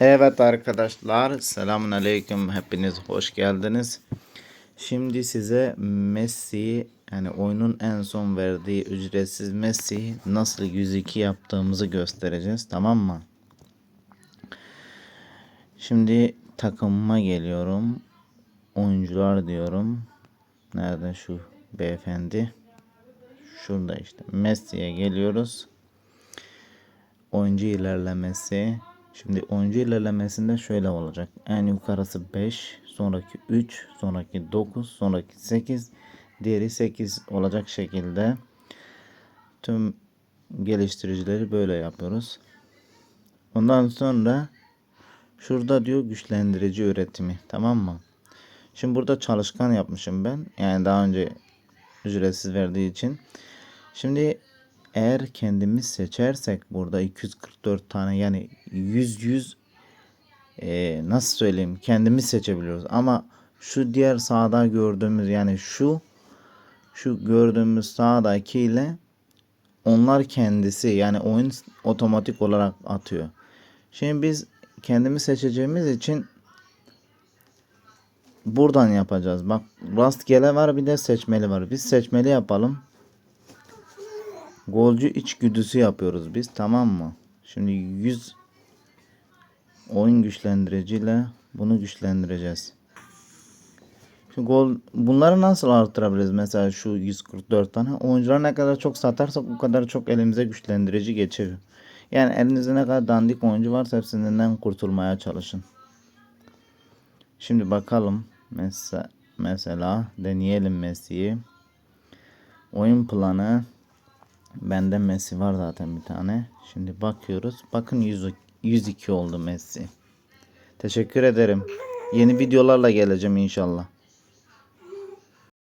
Evet arkadaşlar, selamun aleyküm. Hepiniz hoş geldiniz. Şimdi size Messi yani oyunun en son verdiği ücretsiz Messi nasıl 102 yaptığımızı göstereceğiz, tamam mı? Şimdi takımıma geliyorum. Oyuncular diyorum. Nerede şu beyefendi? Şurada işte. Messi'ye geliyoruz. Oyuncu ilerlemesi. Şimdi oyuncu ilerlemesinde şöyle olacak. En yukarısı 5, sonraki 3, sonraki 9, sonraki 8, diğeri 8 olacak şekilde tüm geliştiricileri böyle yapıyoruz. Ondan sonra şurada diyor güçlendirici üretimi. Tamam mı? Şimdi burada çalışkan yapmışım ben. Yani daha önce ücretsiz verdiği için. Şimdi eğer kendimiz seçersek burada 244 tane yani 100 100 e, nasıl söyleyeyim kendimiz seçebiliyoruz ama şu diğer sağda gördüğümüz yani şu şu gördüğümüz sağdaki ile onlar kendisi yani oyun otomatik olarak atıyor. Şimdi biz kendimiz seçeceğimiz için buradan yapacağız. Bak rastgele var bir de seçmeli var. Biz seçmeli yapalım. Golcü içgüdüsü yapıyoruz biz tamam mı? Şimdi 100 oyun güçlendiriciyle bunu güçlendireceğiz. Şu gol bunları nasıl arttırabiliriz? Mesela şu 144 tane. Oyuncular ne kadar çok satarsak o kadar çok elimize güçlendirici geçiyor. Yani elinizde ne kadar dandik oyuncu varsa hepsinden kurtulmaya çalışın. Şimdi bakalım. Mesela, mesela deneyelim Messi'yi. Oyun planı Bende Messi var zaten bir tane. Şimdi bakıyoruz. Bakın 100, 102 oldu Messi. Teşekkür ederim. Yeni videolarla geleceğim inşallah.